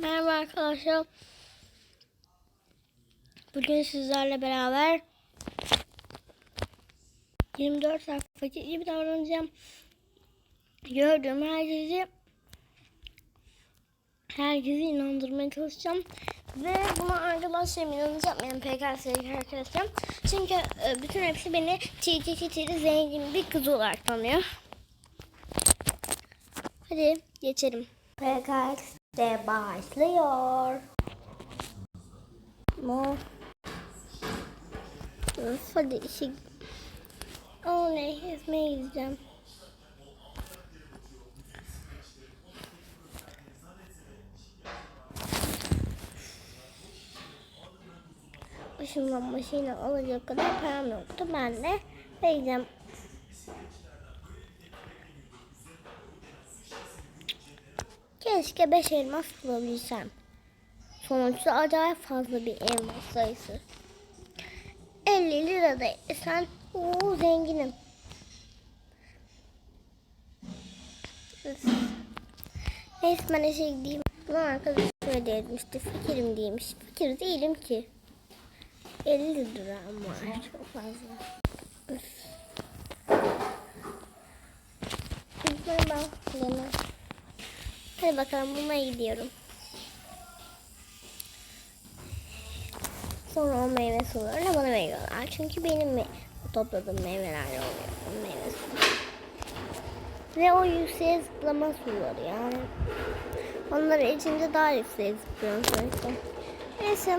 Merhaba arkadaşlar. Bugün sizlerle beraber 24 saat fakir gibi davranacağım. Gördüğüm herkesi herkesi inandırmaya çalışacağım. Ve buna arkadaşlarım inanacak yani PKS'deki arkadaşlarım. Çünkü e, bütün hepsi beni çiğ zengin bir kız olarak tanıyor. Hadi geçelim. PKX'de başlıyor. Mo. Öf, Hadi işe... Oley, ezmeye gideceğim. Işınlanmasıyla alacak kadar param yoktu. Ben de vereceğim. Keşke 5 elmas bulabilsem. Sonuçta acayip fazla bir elmas sayısı. 50 lira da sen ooo zenginim. Üf. Neyse ben işe gideyim. Buna arkadaşım öyle etmişti. Fakirim demiş. Fakir değilim ki. 50 lira var. Çok fazla. Üf. Lütfen ben. Hadi bakalım bulmaya gidiyorum. Sonra o meyve sularını bana veriyorlar. Çünkü benim mi topladığım meyvelerle oluyor. O meyve. Ve o yükseğe zıplama suları yani. Onları içince daha yükseğe zıplıyorum sonuçta. Neyse.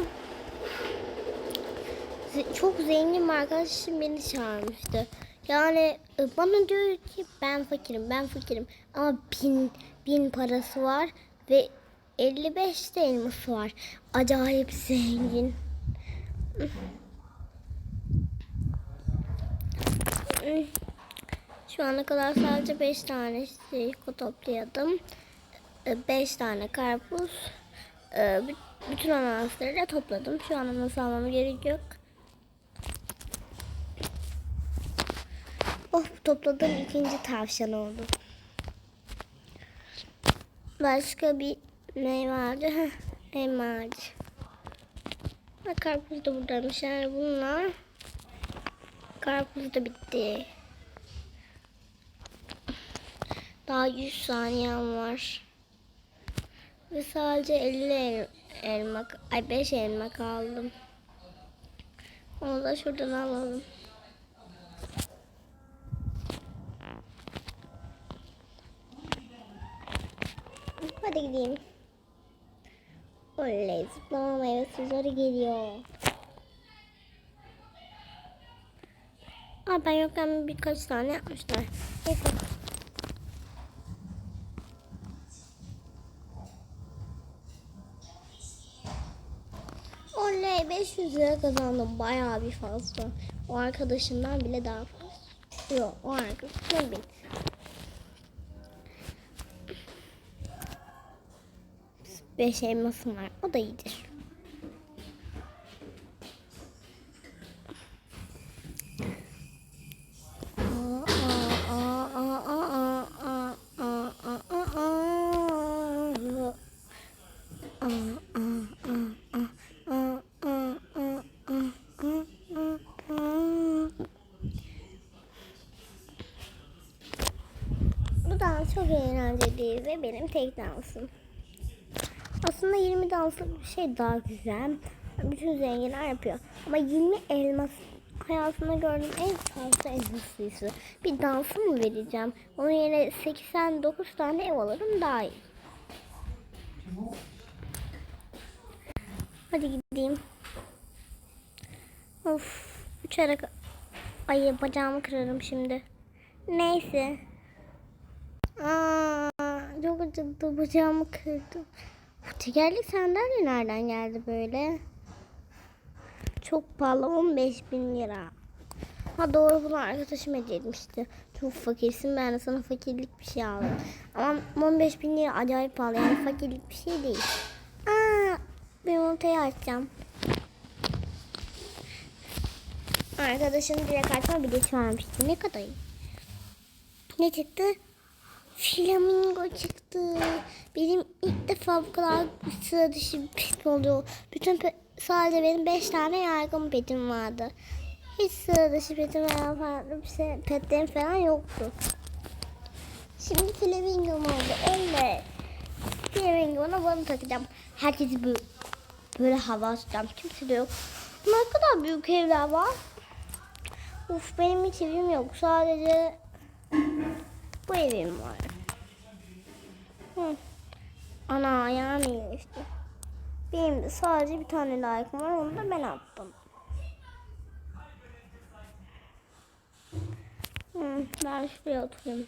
Çok zengin bir arkadaşım beni çağırmıştı. Yani bana diyor ki ben fakirim, ben fakirim. Ama bin, bin parası var ve 55 de elması var. Acayip zengin. Şu ana kadar sadece 5 tane şey toplayadım. 5 tane karpuz. e, bü- Bütün ananasları da topladım. Şu an ananas almama gerek yok. Oh topladığım ikinci tavşan oldu. Başka bir ne vardı? Elma ağacı. Ha, karpuz da buradaymış. Yani bunlar karpuz da bitti. Daha 100 saniyem var. Ve sadece 50 el- elma, ay 5 elma kaldım. Onu da şuradan alalım. Hadi gideyim. Oley zıplama meyvesi zor geliyor. Aa, ben yokken birkaç tane yapmışlar. Neyse. Oley 500 lira kazandım. Bayağı bir fazla. O arkadaşımdan bile daha fazla. Yok o arkadaşım bin. Beş elmasım var. O da iyidir. Bu dans çok eğlenceli ve benim tek dansım. Aslında 20 danslık bir şey daha güzel. Bütün zenginler yapıyor. Ama 20 elmas hayatımda gördüğüm en fazla elmas sayısı. Bir dansı mı vereceğim? Onun yerine 89 tane ev alırım daha iyi. Hadi gideyim. Of. Uçarak ay bacağımı kırarım şimdi. Neyse. Aa, çok acıdı bacağımı kırdım. Tekerlek sandalye nereden geldi böyle? Çok pahalı 15 bin lira. Ha doğru bunu arkadaşım hediye etmişti. Çok fakirsin ben de sana fakirlik bir şey aldım. Ama 15 bin lira acayip pahalı yani fakirlik bir şey değil. Aa, ben yumurtayı açacağım. Arkadaşım direkt açma bileti vermişti. Ne kadar. Ne çıktı? Flamingo çıktı. Benim ilk defa bu kadar sıra dışı bir pet oluyor. Bütün pe- sadece benim 5 tane yaygın petim vardı. Hiç sıra dışı petim veya farklı bir şey, petlerim falan yoktu. Şimdi flamingo oldu. Evet. Flamingo'na bunu takacağım. Herkesi böyle, böyle hava atacağım. Kimse de yok. Ne kadar büyük evler var. Uf benim hiç evim yok. Sadece bu evim var. Hı. Ana ayağım iyileşti. Benim de sadece bir tane layıkım var. Onu da ben attım. Hı, ben şuraya oturayım.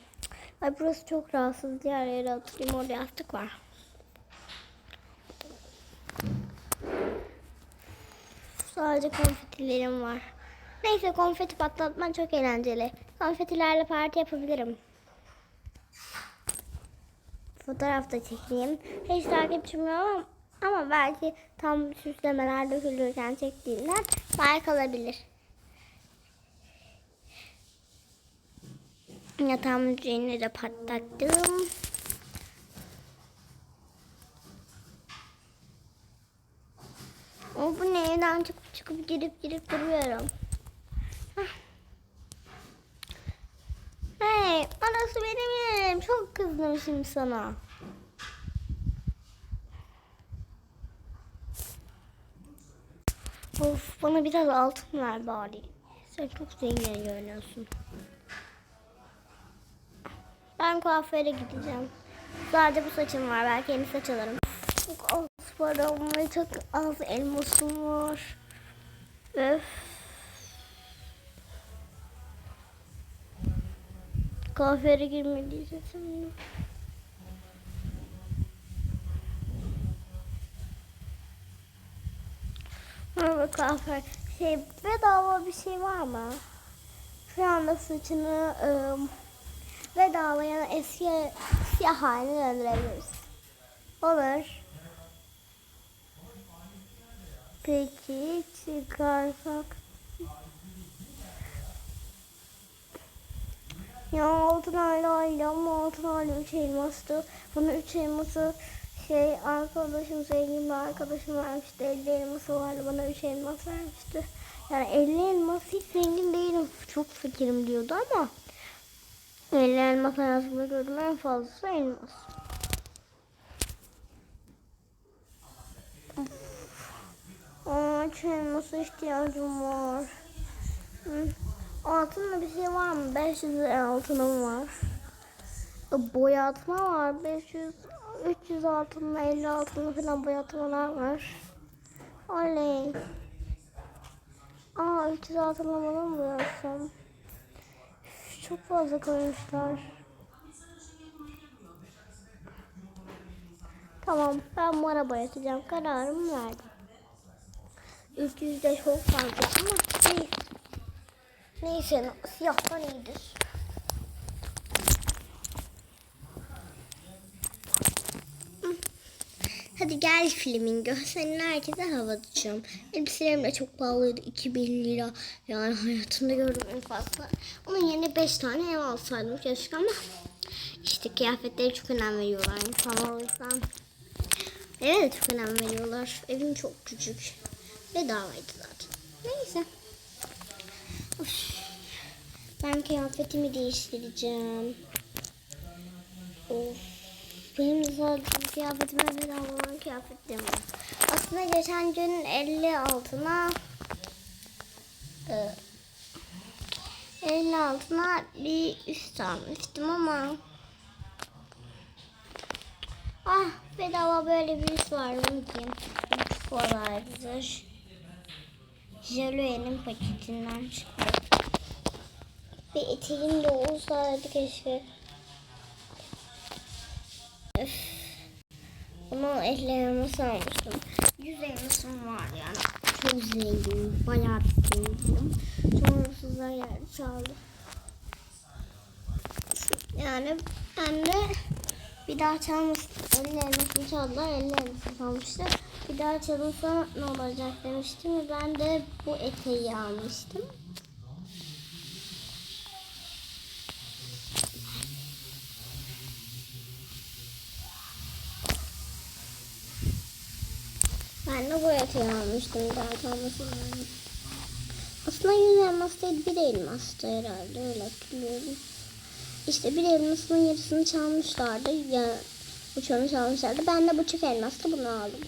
Ay burası çok rahatsız. Diğer yere oturayım. Orada yastık var. Sadece konfetilerim var. Neyse konfeti patlatman çok eğlenceli. Konfetilerle parti yapabilirim. Fotoğraf da çekeyim. Hiç takipçim yok ama, ama belki tam süslemeler dökülürken çektiğimden like alabilir. Yatağımın üzerine de patlattım. O bu ne? Evden çıkıp çıkıp girip girip duruyorum. Hey, orası benim yerim. Çok kızdım sana. Of, bana biraz altın ver bari. Sen çok zengin görünüyorsun. Ben kuaföre gideceğim. Sadece bu saçım var. Belki yeni saç alırım. Çok az param ve çok az elmasım var. Öf. Kuaföre girmeliyiz şimdi. Merhaba kuaför. Şey bedava bir şey var mı? Şu anda saçını ım, bedava yani eski siyah haline döndürebiliriz. Olur. Peki çıkarsak. Ya altın hala hala ama altın hala üç elmastı. Bunu üç elması şey arkadaşım zengin bir arkadaşım vermişti. 50 elması vardı bana üç elmas vermişti. Yani 50 elmas hiç zengin değilim. Çok fakirim diyordu ama 50 elmas hayatımda gördüm en fazlası elmas. Aa, üç elmasa ihtiyacım var. Hı. Altında bir şey var mı? 500 lira altınım var. Boyatma var. 500, 300 altınla 50 altınla falan boyatmalar var. Oley. Aa 300 altınla bana mı boyatsam? Çok fazla koymuşlar. Tamam ben mora boyatacağım. Kararımı verdim. 300 de çok fazla ama neyse. Neyse siyahtan iyidir. Hadi gel Flamingo. Senin herkese hava atacağım. Elbiselerim de çok pahalıydı. 2000 lira. Yani hayatımda gördüğüm en fazla. Onun yerine 5 tane ev alsaydım keşke ama işte kıyafetleri çok önem veriyorlar insanlar o yüzden. Evet çok önem veriyorlar. Evim çok küçük. Bedavaydı zaten. Neyse. Ben kıyafetimi değiştireceğim. Of. Benim de sadece kıyafetime bedava olan kıyafetlerim var. Aslında geçen gün 50 altına e, 50 altına bir üst almıştım ama ah bedava böyle bir üst var mı? Çok kolaydır. Jaloe'nin paketinden çıktı. Bir eteğim de olsaydı keşke. Öf. Bunu elle elması almıştım. Yüz elmasım var yani. Çok zenginim. Bayağı bir zenginim. Sonra hırsızlar geldi çaldı. Yani ben de bir daha çalmasın. Elmasını çaldılar. Elmasını çalmıştı bir daha çalınsa ne olacak demiştim ve ben de bu eteği almıştım. Ben de bu eteği almıştım daha çalmasın. Aslında yüz elmas değil bir elmastı herhalde öyle hatırlıyorum. İşte bir elmasının yarısını çalmışlardı. Ya, uçanı çalmışlardı. Ben de buçuk elmasla bunu aldım.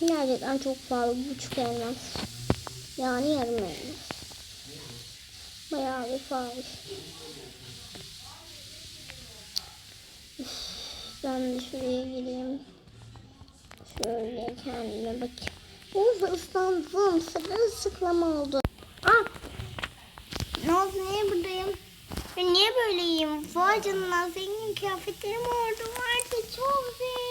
Gerçekten çok pahalı buçuk elmas. Yani yarım elmas. Bayağı bir pahalı. Ben de şuraya gireyim. Şöyle kendime bakayım. Uf ıslandım. Sırılsıklam oldu. Ah! Ne oldu? Niye buradayım? Ben niye böyleyim? Vay canına zengin kıyafetlerim orada vardı. Çok zengin.